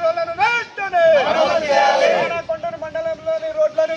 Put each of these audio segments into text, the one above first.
రోడ్లను వెంటనే కొండూరు మండలంలోని రోడ్లను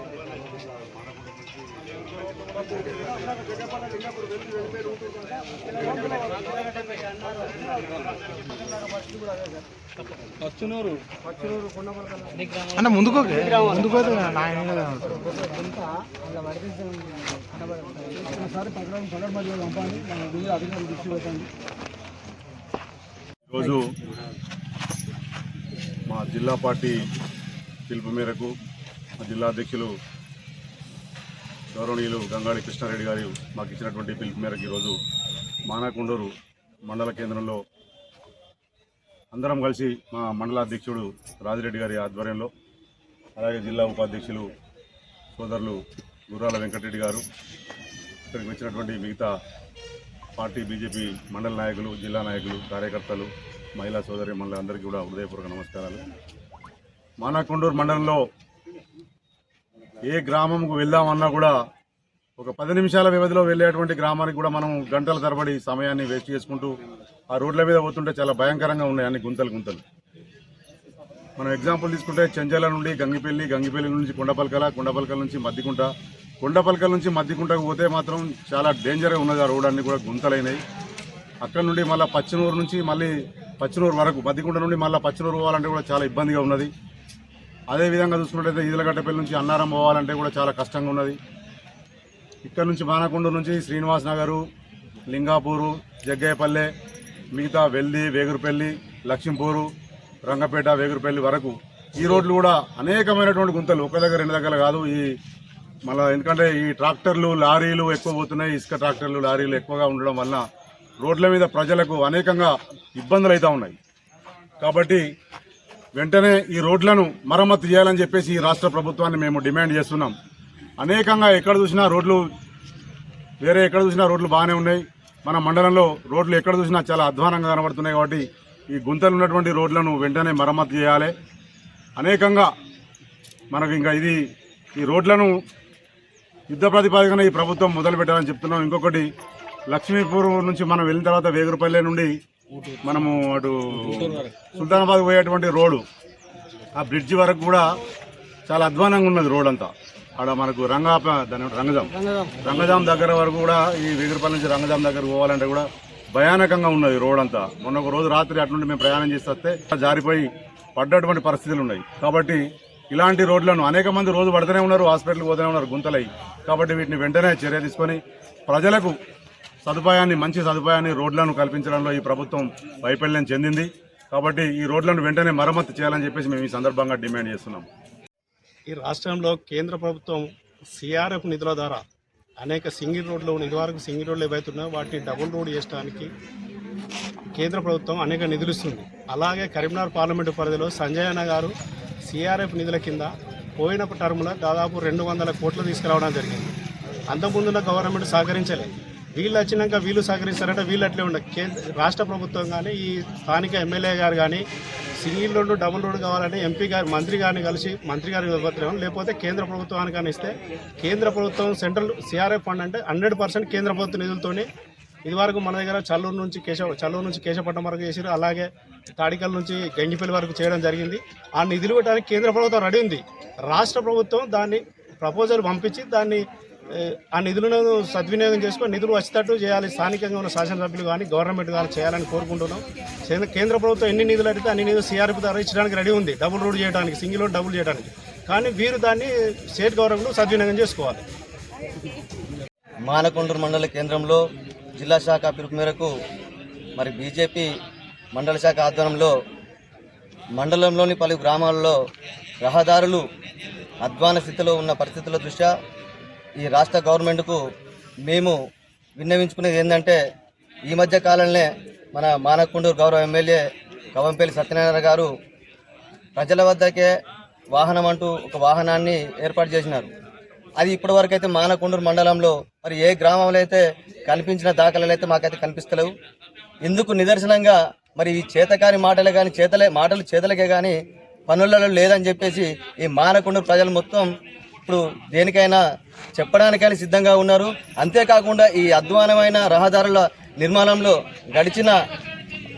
అన్న ముందుకు ముందుకు. ఈరోజు మా జిల్లా పార్టీ పిలుపు మేరకు మా జిల్లా అధ్యక్షులు గౌరవనీయులు గంగాడి కృష్ణారెడ్డి గారు మాకు ఇచ్చినటువంటి పిలుపు మేరకు ఈరోజు మానాకొండూరు మండల కేంద్రంలో అందరం కలిసి మా మండల అధ్యక్షుడు రాజిరెడ్డి గారి ఆధ్వర్యంలో అలాగే జిల్లా ఉపాధ్యక్షులు సోదరులు గుర్రాల వెంకటరెడ్డి గారు ఇక్కడికి వచ్చినటువంటి మిగతా పార్టీ బీజేపీ మండల నాయకులు జిల్లా నాయకులు కార్యకర్తలు మహిళా సోదరి అందరికీ కూడా హృదయపూర్వక నమస్కారాలు. మానాకొండూరు మండలంలో ఏ గ్రామంకు వెళ్దామన్నా కూడా ఒక పది నిమిషాల వ్యవధిలో వెళ్ళేటువంటి గ్రామానికి కూడా మనం గంటల తరబడి సమయాన్ని వేస్ట్ చేసుకుంటూ ఆ రోడ్ల మీద పోతుంటే చాలా భయంకరంగా ఉన్నాయి అన్ని గుంతలు గుంతలు. మనం ఎగ్జాంపుల్ తీసుకుంటే చెంచల నుండి గంగిపల్లి గంగిపల్లి నుంచి కొండపల్కల కొండపల్కల నుంచి మద్దికుంట. కొండపల్కల నుంచి మద్దికుంటకు పోతే మాత్రం చాలా డేంజర్గా ఉన్నది ఆ రోడ్ అన్ని కూడా గుంతలైనవి అక్కడ నుండి మళ్ళీ పచ్చనూరు నుంచి మళ్ళీ పచ్చనూరు వరకు మద్దికుంట నుండి మళ్ళీ పచ్చనూరు పోవాలంటే కూడా చాలా ఇబ్బందిగా ఉన్నది. అదే విధంగా చూసుకున్నట్టయితే ఈదలగడ్డపల్లి నుంచి అన్నారం పోవాలంటే కూడా చాలా కష్టంగా ఉన్నది. ఇక్కడ నుంచి మానకొండూరు నుంచి శ్రీనివాస్ నగరు లింగాపూరు జగ్గయ్యపల్లె మిగతా వెల్లి వేగురుపల్లి లక్ష్మీపూరు రంగపేట వేగురుపల్లి వరకు ఈ రోడ్లు కూడా అనేకమైనటువంటి గుంతలు ఒక దగ్గర రెండు దగ్గర కాదు ఈ మళ్ళీ ఎందుకంటే ఈ ట్రాక్టర్లు లారీలు ఎక్కువ పోతున్నాయి ఇసుక ట్రాక్టర్లు లారీలు ఎక్కువగా ఉండడం వలన రోడ్ల మీద ప్రజలకు అనేకంగా ఇబ్బందులు అవుతూ ఉన్నాయి. కాబట్టి వెంటనే ఈ రోడ్లను మరమ్మతు చేయాలని చెప్పేసి ఈ రాష్ట్ర ప్రభుత్వాన్ని మేము డిమాండ్ చేస్తున్నాం. అనేకంగా ఎక్కడ చూసినా రోడ్లు వేరే ఎక్కడ చూసినా రోడ్లు బాగానే ఉన్నాయి. మన మండలంలో రోడ్లు ఎక్కడ చూసినా చాలా అధ్వానంగా కనబడుతున్నాయి కాబట్టి ఈ గుంతలు ఉన్నటువంటి రోడ్లను వెంటనే మరమ్మతు చేయాలి. అనేకంగా మనకు ఇంకా ఇది ఈ రోడ్లను యుద్ధ ప్రాతిపాదికన ఈ ప్రభుత్వం మొదలు పెట్టాలని చెప్తున్నాం. ఇంకొకటి లక్ష్మీపూర్ నుంచి మనం వెళ్ళిన తర్వాత వేగురుపల్లె నుండి మనము అటు సుల్తానాబాద్ పోయేటువంటి రోడ్డు ఆ బ్రిడ్జి వరకు కూడా చాలా అధ్వానంగా ఉన్నది రోడ్ అంతా. ఆడ మనకు రంగా దాని రంగజాం రంగజాం దగ్గర వరకు కూడా ఈ వెగిరిపల్లి నుంచి రంగజాం దగ్గర పోవాలంటే కూడా భయానకంగా ఉన్నది రోడ్ అంతా. మొన్న ఒక రోజు రాత్రి అటు నుండి మేము ప్రయాణం చేస్తే జారిపోయి పడ్డటువంటి పరిస్థితులు ఉన్నాయి. కాబట్టి ఇలాంటి రోడ్లను అనేక మంది రోజు పడుతూనే ఉన్నారు హాస్పిటల్కి పోతూనే ఉన్నారు గుంతలై కాబట్టి వీటిని వెంటనే చర్య తీసుకొని ప్రజలకు సదుపాయాన్ని మంచి సదుపాయాన్ని రోడ్లను కల్పించడంలో ఈ ప్రభుత్వం వైఫల్యం చెందింది. కాబట్టి ఈ రోడ్లను వెంటనే మరమ్మతు చేయాలని చెప్పేసి మేము ఈ సందర్భంగా డిమాండ్ చేస్తున్నాం. ఈ రాష్ట్రంలో కేంద్ర ప్రభుత్వం సిఆర్ఎఫ్ నిధుల ద్వారా అనేక సింగిల్ రోడ్లు ఇదివరకు సింగిల్ రోడ్లు ఏవైతున్నాయో వాటిని డబుల్ రోడ్ చేయడానికి కేంద్ర ప్రభుత్వం అనేక నిధులు ఇస్తుంది. అలాగే కరీంనగర్ పార్లమెంటు పరిధిలో సంజయ్ అన్న గారు సిఆర్ఎఫ్ నిధుల కింద పోయిన టర్మ్లో దాదాపు రెండు వందల కోట్లు తీసుకురావడం జరిగింది. అంతకుముందున్న గవర్నమెంట్ సహకరించలేదు. వీళ్ళు వచ్చినాక వీళ్ళు సహకరిస్తారంటే వీళ్ళు అట్లే ఉండే కేంద్ర రాష్ట్ర ప్రభుత్వం కానీ ఈ స్థానిక ఎమ్మెల్యే గారు కానీ సింగిల్ రోడ్డు డబుల్ రోడ్డు కావాలని ఎంపీ గారు మంత్రి గారిని కలిసి మంత్రి గారికి ఇవ్వలేము లేకపోతే కేంద్ర ప్రభుత్వానికి కానీ ఇస్తే కేంద్ర ప్రభుత్వం సెంట్రల్ సిఆర్ఎఫ్ ఫండ్ అంటే హండ్రెడ్ పర్సెంట్ కేంద్ర ప్రభుత్వ నిధులతోనే ఇదివరకు మన దగ్గర చల్లూరు నుంచి కేశవ చల్లూరు నుంచి కేశపట్నం వరకు చేసారు అలాగే తాడికల్ నుంచి గంగిపల్లి వరకు చేయడం జరిగింది. ఆ నిధులు పెట్టడానికి కేంద్ర ప్రభుత్వం రెడీ ఉంది. రాష్ట్ర ప్రభుత్వం దాన్ని ప్రపోజల్ పంపించి దాన్ని ఆ నిధులను సద్వినియోగం చేసుకొని నిధులు వచ్చేటట్టు చేయాలి. స్థానికంగా ఉన్న శాసనసభ్యులు కానీ గవర్నమెంట్ కానీ చేయాలని కోరుకుంటున్నాం. కేంద్ర ప్రభుత్వం ఎన్ని నిధులు అడిగితే అన్ని నిధులు సిఆర్ఎఫ్ ద్వారా ఇచ్చడానికి రెడీ ఉంది. డబుల్ రోడ్ చేయడానికి సింగిల్ రోడ్ డబుల్ చేయడానికి. కానీ వీరు దాన్ని స్టేట్ గవర్నమెంట్ సద్వినియోగం చేసుకోవాలి. మానకొండూరు మండల కేంద్రంలో జిల్లా శాఖ పిలుపు మేరకు మరి బీజేపీ మండల శాఖ ఆధ్వర్యంలో మండలంలోని పలు గ్రామాల్లో రహదారులు అధ్వాన స్థితిలో ఉన్న పరిస్థితుల దృష్ట్యా ఈ రాష్ట్ర గవర్నమెంట్కు మేము విన్నవించుకునేది ఏంటంటే ఈ మధ్య కాలంలో మన మానకొండూరు గౌరవ ఎమ్మెల్యే కవంపల్లి సత్యనారాయణ గారు ప్రజల వద్దకే వాహనం అంటూ ఒక వాహనాన్ని ఏర్పాటు చేసినారు. అది ఇప్పటివరకు అయితే మానకొండూరు మండలంలో మరి ఏ గ్రామంలో అయితే కనిపించిన దాఖలాలు అయితే మాకైతే కనిపిస్తలేవు. ఎందుకు నిదర్శనంగా మరి ఈ చేతకాని మాటలే కానీ చేతలే మాటలు చేతలకే కానీ పనులలో లేదని చెప్పేసి ఈ మానకొండూరు ప్రజలు మొత్తం ఇప్పుడు దేనికైనా చెప్పడానికైనా సిద్ధంగా ఉన్నారు. అంతేకాకుండా ఈ అధ్వానమైన రహదారుల నిర్మాణంలో గడిచిన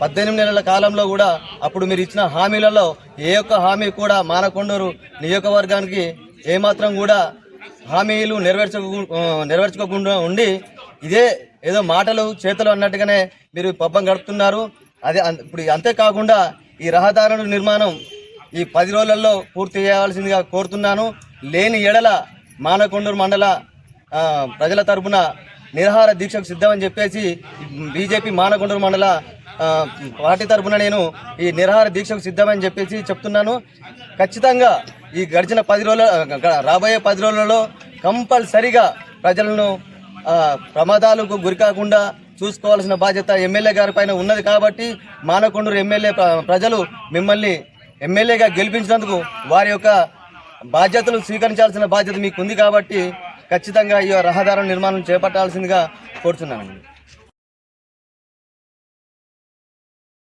పద్దెనిమిది నెలల కాలంలో కూడా అప్పుడు మీరు ఇచ్చిన హామీలలో ఏ ఒక్క హామీ కూడా మానకొండూరు నియోజకవర్గానికి ఏమాత్రం కూడా హామీలు నెరవేర్చకు నెరవేర్చుకోకుండా ఉండి ఇదే ఏదో మాటలు చేతలు అన్నట్టుగానే మీరు పబ్బం గడుపుతున్నారు. అదే ఇప్పుడు అంతేకాకుండా ఈ రహదారుల నిర్మాణం ఈ పది రోజులలో పూర్తి చేయాల్సిందిగా కోరుతున్నాను. లేని ఎడల మానకొండూరు మండల ప్రజల తరపున నిరహార దీక్షకు సిద్ధమని చెప్పేసి బీజేపీ మానకొండూరు మండల పార్టీ తరపున నేను ఈ నిరహార దీక్షకు సిద్ధమని చెప్పేసి చెప్తున్నాను. ఖచ్చితంగా ఈ గడిచిన పది రోజుల రాబోయే పది రోజులలో కంపల్సరిగా ప్రజలను ప్రమాదాలకు గురికాకుండా చూసుకోవాల్సిన బాధ్యత ఎమ్మెల్యే గారి పైన ఉన్నది కాబట్టి మానకొండూరు ఎమ్మెల్యే ప్రజలు మిమ్మల్ని ఎమ్మెల్యేగా గెలిపించినందుకు వారి యొక్క బాధ్యతలు స్వీకరించాల్సిన బాధ్యత మీకు ఉంది కాబట్టి ఖచ్చితంగా ఈ రహదారుల నిర్మాణం చేపట్టాల్సిందిగా కోరుతున్నానండి.